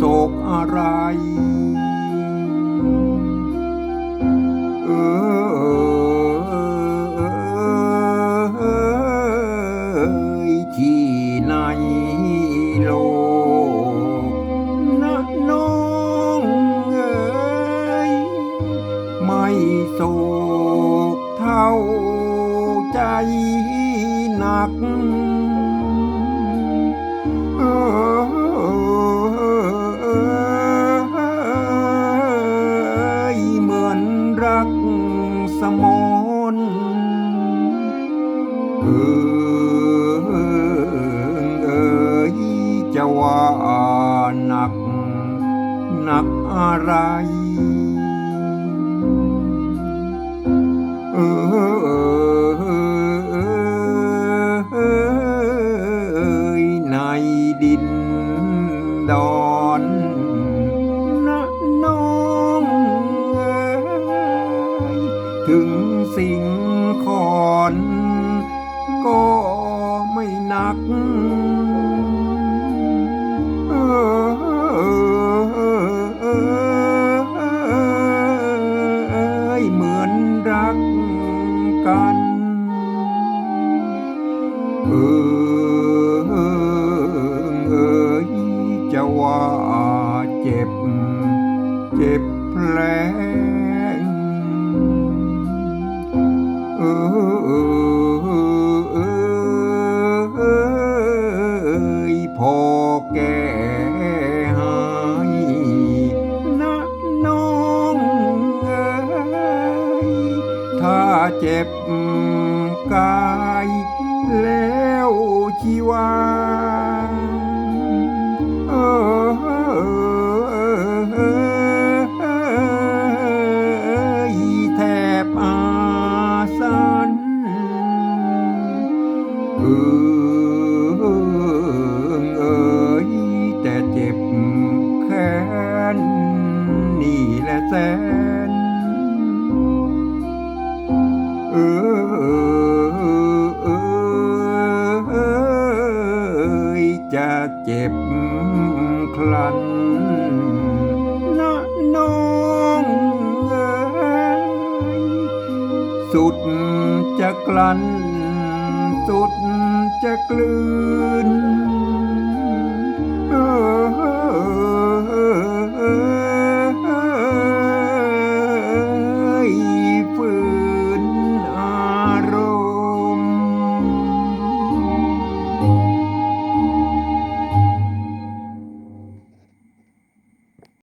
สุขอะไร เออที่ไหนโลกนะน้องเอ๋ยไม่โศกเท่าใจหนัก เออเอยจะว่าหนัก หนักอะไร เออในดินดอนนะน้องเอยถึงสิ่งขอน กเอยเหมือนรักกัน เจ็บกายแล้วชีวาเออแทบอาสันเออเอยแต่เจ็บแค้นนี่แหละแสน เจ็บคลันนะน้องเอยสุดจะกลั้น สุดจะกลืน